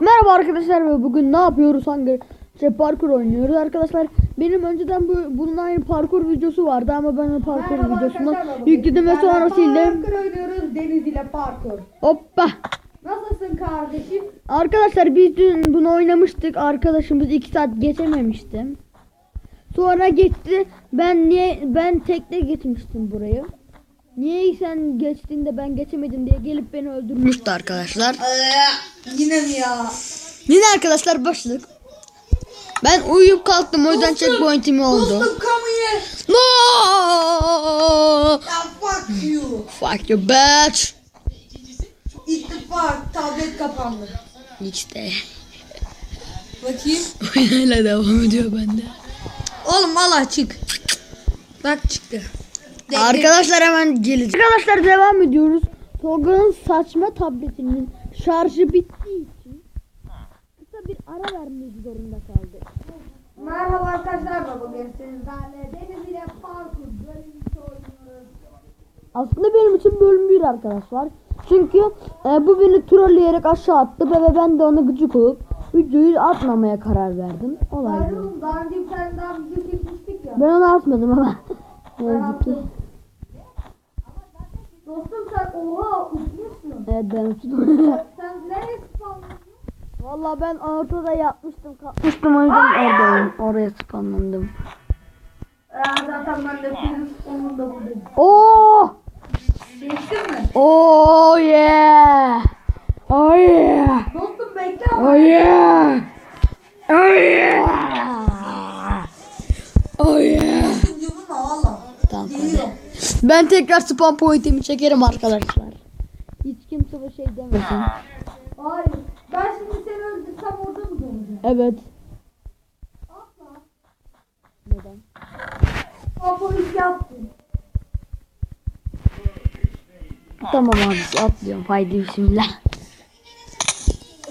Merhaba arkadaşlar ve bugün ne yapıyoruz? Hangi şey parkur oynuyoruz arkadaşlar. Benim önceden bu bunun aynı parkur videosu vardı ama ben o parkur Merhaba videosunu arkadaşlar, yükledim ve sonra sildim. Parkur oynuyoruz Deniz ile parkur. Hoppa. Nasılsın kardeşim? Arkadaşlar biz dün bunu oynamıştık. Arkadaşımız 2 saat geçememişti. Sonra geçti. Ben niye ben tekne geçmiştim burayı. Niye sen geçtiğinde ben geçemedim diye gelip beni öldürmüştü arkadaşlar. Yine mi ya? Yine arkadaşlar başladık. Ben uyuyup kalktım o yüzden checkpoint'im oldu. Dostum come here. No! Ya fuck you. Fuck you bitch. İttifak tablet kapandı. İşte. Bakayım. Hala devam ediyor bende. Oğlum valla çık. Bak çıktı. Arkadaşlar hemen geleceğiz. Arkadaşlar devam ediyoruz. Tolga'nın saçma tabletinin şarjı bittiği için kısa bir ara vermek zorunda kaldı. Merhaba arkadaşlar bugün sizlerle Deniz ile parkur bölümü oynuyoruz. Aslında benim için bölüm bir arkadaşlar. Çünkü e, bu beni trolleyerek aşağı attı ve ben de ona gıcık olup videoyu atmamaya karar verdim. Olay bu. Ayrılın daha önce bir tane daha video çekmiştik ya. Ben onu atmadım ama. Ne yazık ki. Dostum sen oha uçmuşsun. Evet ben uçtum. Sen nereye spawnladın? Valla ben ortada yatmıştım kalkmıştım o yüzden oradayım. Oraya spawnlandım. Ee, zaten ben de film onun da buradayım. Oh! Geçtin mi? Oh yeah! Oh yeah! Dostum bekle ama. Oh yeah! Oh yeah! Ben tekrar spawn point'imi çekerim arkadaşlar. Hiç kimse bir şey demesin. Hayır. Ben şimdi seni öldürsem orada mı olacağım? Evet. Asla. Neden? Ama iş yaptın. Tamam abi atlıyorum. Haydi bismillah.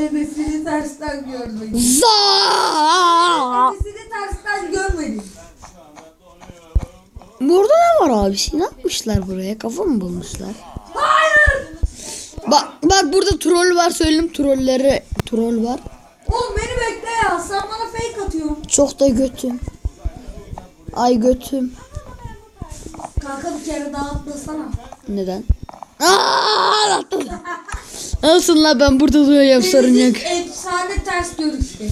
Ebesini tersten görmedim. Za! Ebesini tersten görmedim. Burada ne var abi? Ne yapmışlar buraya? Kafa mı bulmuşlar? Hayır. Bak bak burada troll var söyleyeyim trolleri troll var. Oğlum beni bekle ya. Sen bana fake atıyorsun. Çok da götüm. Ay götüm. Kanka bir kere daha atlasana. Neden? Aa, attım. Nasıl la ben burada duyuyorum sorun yok. Efsane ters görüşleri.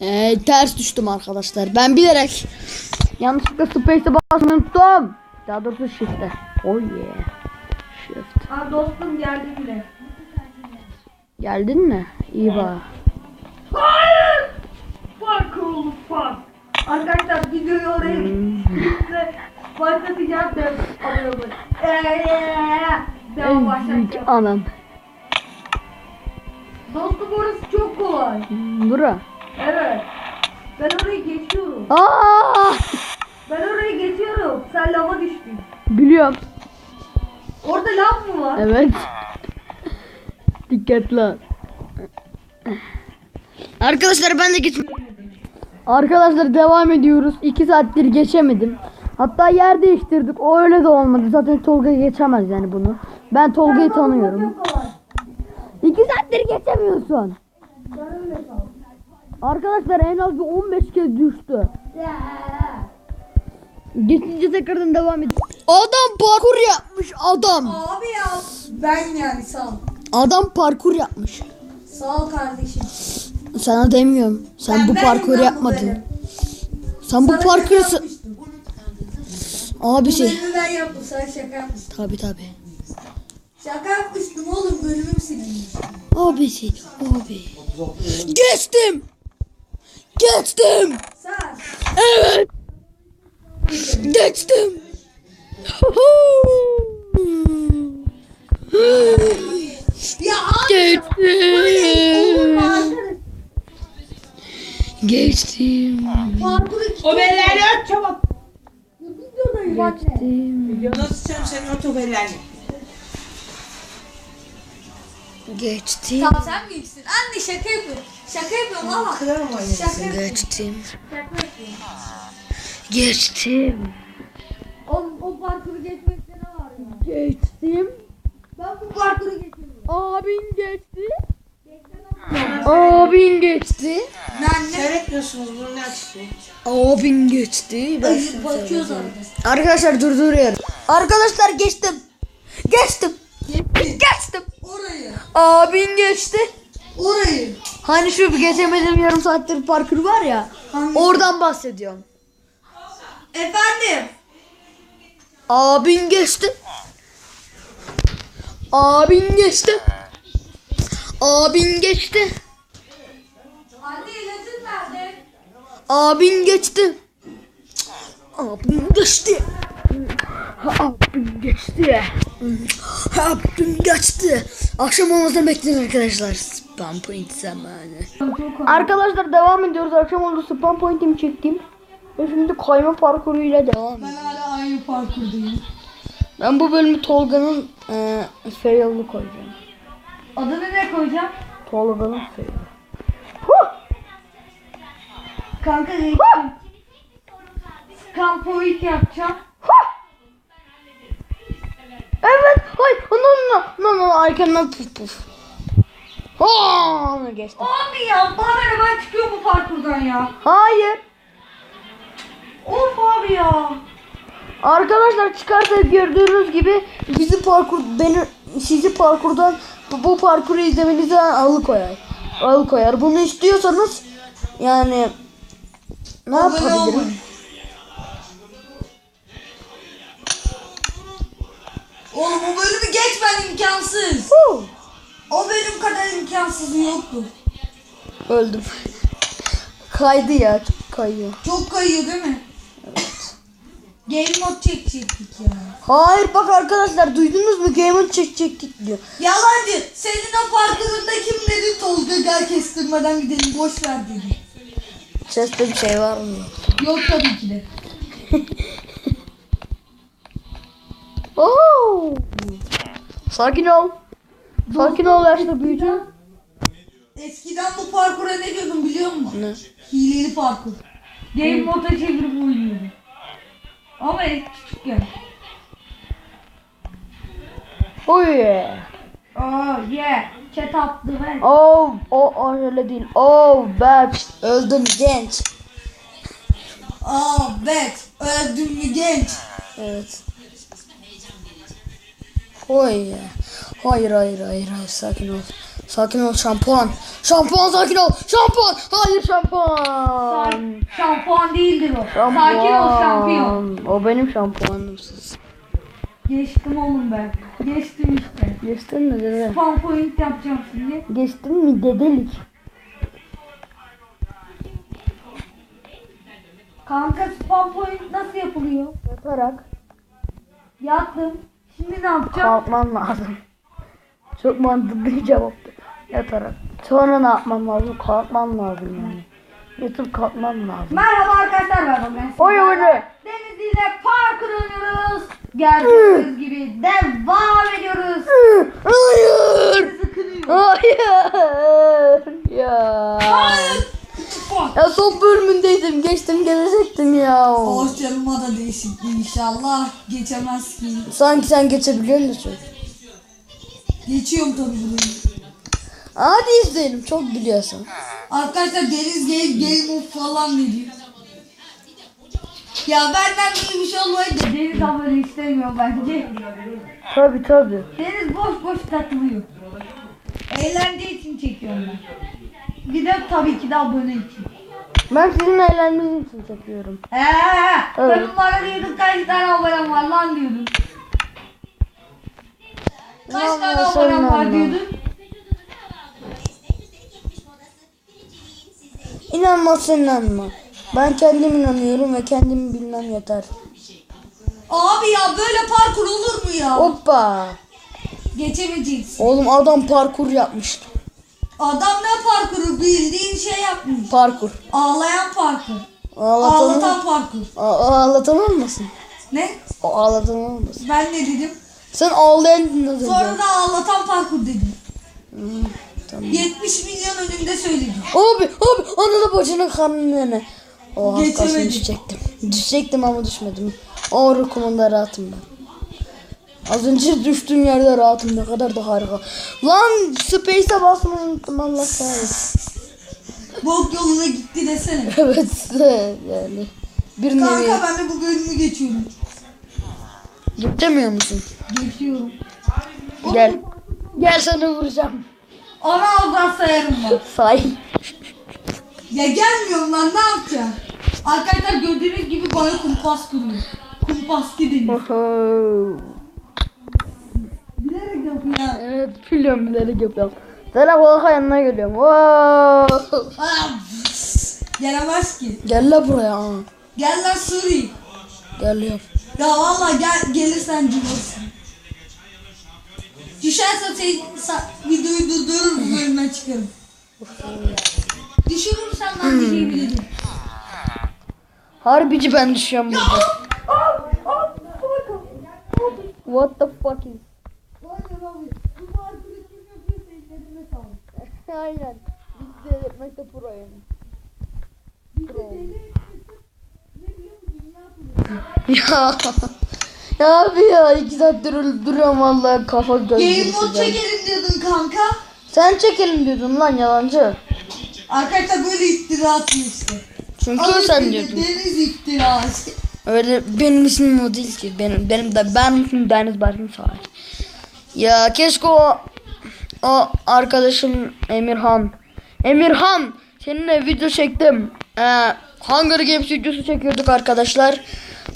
Ee, ters düştüm arkadaşlar. Ben bilerek yanlışlıkla space'e basmayı unuttum. Daha doğrusu shift'e. Oh yeah. Shift. Aa dostum geldi bile. Geldin mi? İyi bak. Hayır. Fuck oğlum fuck. Arkadaşlar videoyu oraya gittikle başlatacağım da alıyorum. Eee. Devam Ezik başlatacağım. anam. Dostum orası çok kolay. Bura. Evet. Ben orayı geçiyorum. Aa! Ben orayı geçiyorum. Sen lava düştün. Biliyorum. Orada lav mı var? Evet. Dikkatli ol. Arkadaşlar ben de gittim. Arkadaşlar devam ediyoruz. 2 saattir geçemedim. Hatta yer değiştirdik. O öyle de olmadı. Zaten Tolga geçemez yani bunu. Ben Tolga'yı tanıyorum. Çok kolay. 2 saattir geçemiyorsun. Arkadaşlar en az bir 15 kez düştü. Geçince tekrardan devam ediyor. Adam parkur yapmış adam. Abi ya. Ben yani sağ ol. Adam parkur yapmış. Sağ ol kardeşim. Sana demiyorum. Sen Ben bu bu yapmadın. benim. Sen bu Sana parkuru şaka yapmıştım. abi Bu şey. bölümü ben yaptım. Sana şaka yapmıştım. Tabi tabi. Şaka yapmıştım oğlum. Bölümüm silinmiş. Abi şey. Abi. Geçtim. Geçtim. Sen. Evet. Geçtim. Ya abi. Geçtim. Geçtim. Parkuru O bellerini aç çabuk. Geçtim. Nasıl sen senin o tobellerini? Geçtim. Tamam sen büyüksün. Anne şaka yapıyorum. Şaka yapıyorum ama. Kırarım o Şaka yapıyorum. Geçtim. Geçtim. Oğlum o parkuru geçmekte ne var ya? Geçtim. Ben bu parkuru geçiyorum. Abin geçti. Abin geçti. Seyretmiyorsunuz bunu ne açtı? Abin geçti. Ben Ayıp bakıyor zaten. Arkadaşlar durduruyorum. Arkadaşlar geçtim. Geçtim. Geçtim. Orayı. Abin geçti. Orayı. Hani şu geçemediğim yarım saattir parkur var ya. Hangisi? Oradan bahsediyorum. Efendim. Abin geçti. Abin geçti. Abin geçti. Anne ilacın nerede? Abin geçti. Abin geçti. Abin geçti. Abin geçti. Akşam olmasını bekleyin arkadaşlar. Spam point zamanı. Arkadaşlar devam ediyoruz. Akşam oldu spam point'imi çektim. Ve şimdi kayma parkuruyla devam Ben hala aynı parkurdayım. Ben bu bölümü Tolga'nın e, fail'ını koyacağım. Adını ne koyacağım? Tolga'nın fail'i. Kanka geçtim. Kampoid yapacağım. Evet. Hayır. No no no no. Arkamdan puf puf. Aa, geçtim. Abi ya bana ne ben çıkıyorum bu parkurdan ya. Hayır. Of abi ya. Arkadaşlar çıkarsa gördüğünüz gibi bizi parkur beni sizi parkurdan bu, parkuru izlemenizden alıkoyar. Alıkoyar. Bunu istiyorsanız yani ne Abone yapabilirim? Oğlum o bölümü geçmen imkansız. O bölüm kadar imkansız yoktu. Öldüm. Kaydı ya. Çok kayıyor. Çok kayıyor değil mi? Evet. Game mode çekecektik ya. Hayır bak arkadaşlar duydunuz mu? Game'ın çekecektik diyor. Yalancı. Senin o parkurunda kim dedi Tolga gel kestirmeden gidelim boş ver dedi. Seste bir şey var mı? Yok tabii ki de. Oo. Sakin ol. Sakin ol yaşlı büyücü. Eskiden bu parkura ne diyordum biliyor musun? Ne? Hileli parkur. Game moda çevirip oynuyordum. Ama küçükken. Oh yeah. Oh yeah. Chat attı ver. Oh, o oh, öyle değil. Oh, bak öldüm genç. Aa bet. Öldüm mü genç? Evet. Ya. Hayır hayır hayır hayır sakin ol. Sakin ol şampuan. Şampuan sakin ol. Şampuan. Hayır şampuan. Şampuan değildir o. Şampuan. Sakin ol şampiyon. O benim şampuanımsız. Geçtim oğlum ben. Geçtim işte. Geçtin mi dede? Spam point yapacağım şimdi. Geçtin mi dedelik? Kanka spam point nasıl yapılıyor? Yatarak Yattım. Şimdi ne yapacağım? kalkman lazım. Çok mantıklı bir cevaptı. Yatarak. Sonra ne yapman lazım? Kalkman lazım yani. Yatıp kalkman lazım. Merhaba arkadaşlar ben. Oy oy ile parkur oynuyoruz. Gördüğünüz gibi devam ediyoruz. Hayır. Sıkılıyor. Hayır. Ya. Hayır. Ya son bölümündeydim. Geçtim gelecektim ya. Hoşçakalma da değişikti inşallah. Geçemez ki. Sanki sen geçebiliyor musun? Geçiyorum tabii burayı. Hadi izleyelim. Çok biliyorsun. Arkadaşlar Deniz Game Game of falan veriyor. Ya benden iyi bir şey olmayınca Deniz abone istemiyor bence. Tabi tabi. Deniz boş boş takılıyor. Eğlence için çekiyorum ben. Bir de tabii ki de abone için. Ben sizin eğlenmeniz için çekiyorum. Eee, Evet. evet. bana diyordun kaç tane abonem var lan diyordun. Kaç Lan tane ya, abonem var diyordun. İnanmazsan inanma. Ben kendim inanıyorum ve kendim bilmem yeter. Abi ya böyle parkur olur mu ya? Hoppa. Geçemeyeceksin. Oğlum adam parkur yapmış. Adam ne parkuru bildiğin şey yapmış. Parkur. Ağlayan parkur. Ağlatan, Ağlatan parkur. A- ağlatan olmasın. Ne? O ağlatan olmasın. Ben ne dedim? Sen ağlayan dinledin. Sonra da ağlatan parkur dedim. Hmm, tamam. 70 milyon önümde söyledim. Abi abi ananı bacının karnını O az kalsın Geçemedim. düşecektim. Düşecektim ama düşmedim. O rukumunda rahatım ben. Az önce düştüğüm yerde rahatım ne kadar da harika. Lan Space'e basmayı unuttum Allah kahretsin. Bok yoluna gitti desene. evet yani. Bir nevi. Kanka ben de bu bölümü geçiyorum. Gidemiyor musun? Geçiyorum. Gel. Gel sana vuracağım. Ana avdan sayarım bak. Say. Ya gelmiyorum lan ne yapacağım? Arkadaşlar gördüğünüz gibi bana kumpas kuruyor. Kumpas gidin. Yapıyor. evet biliyorum bilerek yapıyorum. Sana Volkan yanına geliyorum. Wow. Gelemez ki. Gel la buraya. Gel lan Suri. Geliyorum. Ya valla gel gelirsen cıvırsın. Düşerse sen, sa- videoyu durdurur bu bölümden çıkarım. Düşürürsen ben bir şey bilirim. Harbici ben düşüyorum burada. What the fuck is? Aynen. Biz de etmekte proyum. Ya. Ya abi ya iki saattir öyle duruyorum vallahi kafa göz Game mode çekelim diyordun kanka. Sen çekelim diyordun lan yalancı. Arkadaşlar böyle iftira atıyor işte. Çünkü Al sen diyordun. Deniz iftirası. Öyle benim ismim o değil ki. Benim benim de ben ismim Deniz Barkın Salih. Ya keşke o o arkadaşım Emirhan. Emirhan seninle video çektim. Ee, Hunger Games videosu çekiyorduk arkadaşlar.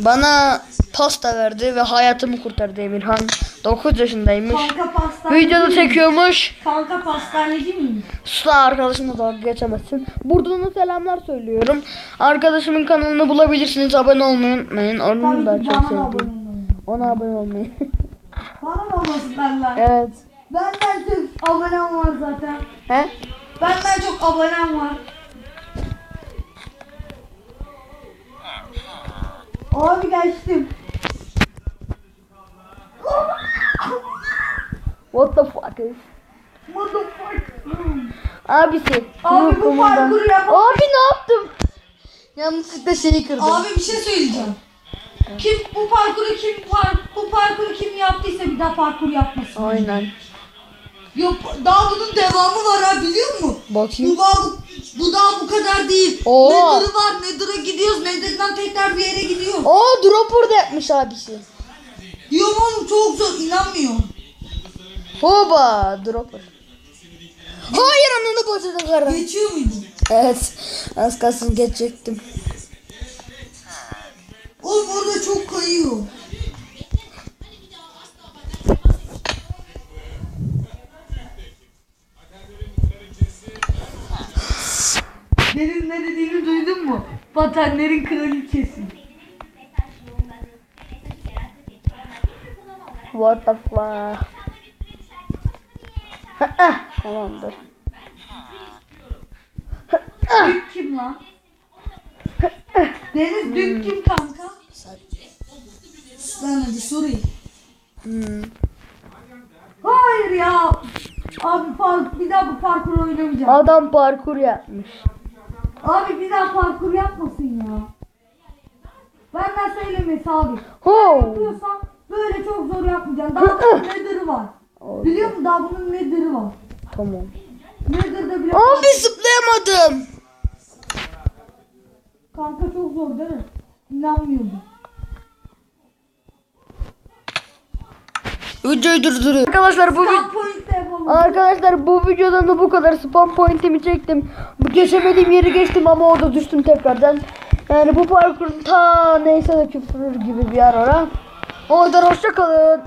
Bana pasta verdi ve hayatımı kurtardı Emirhan. 9 yaşındaymış. Videoda çekiyormuş. Kanka pastaneci miyim? Susla arkadaşımla dalga geçemezsin. Buradan da selamlar söylüyorum. Arkadaşımın kanalını bulabilirsiniz. Abone olmayı unutmayın. Onu da çok olmayı. Ona abone olmayı. Bana olmasınlar lan. evet. Benden çok abonem var zaten. He? Benden çok abonem var. Abi geçtim. What the fuck is? Abisi. Abi bu parkuru yapamam. Abi ne yaptım? Yanlışlıkla şeyi kırdım. Abi bir şey söyleyeceğim. Kim bu parkuru kim par bu parkuru kim yaptıysa bir daha parkur yapmasın. Aynen. Yok daha bunun devamı var ha biliyor musun? Bakayım. Bu daha bu, bu daha bu kadar değil. Oo. Nether'ı var. Nether'a gidiyoruz. Nether'dan tekrar bir yere gidiyor. Aa drop orada yapmış abisi. Diyorum oğlum çok zor. inanmıyorum. Hoba dropper. Hayır ananı bacını karım. Geçiyor muydun? Evet. Az kalsın geçecektim. Oğlum orada çok kayıyor. Mu? Patenlerin kraliçesi. What the fuck? Tamamdır. Dük kim lan? Deniz Dük kim kanka? Lan hadi sorayım. Hmm. Hayır ya. Abi park, bir daha bu parkur oynamayacağım. Adam parkur yapmış. Abi bir daha parkur yapmasın ya. Benden söylemesi abi. Ho. Yapıyorsan böyle çok zor yapmayacaksın. Daha bunun nether'ı var. Biliyor musun daha bunun nether'ı var. Tamam. Nether'da bile Abi zıplayamadım. kanka çok zor değil mi? İnanmıyordum. Videoyu durduruyorum. Arkadaşlar bu. Arkadaşlar bu videodan da bu kadar spam pointimi çektim. Bu geçemediğim yeri geçtim ama orada düştüm tekrardan. Yani bu parkurun ta neyse de küfür gibi bir yer ora. O hoşça kalın.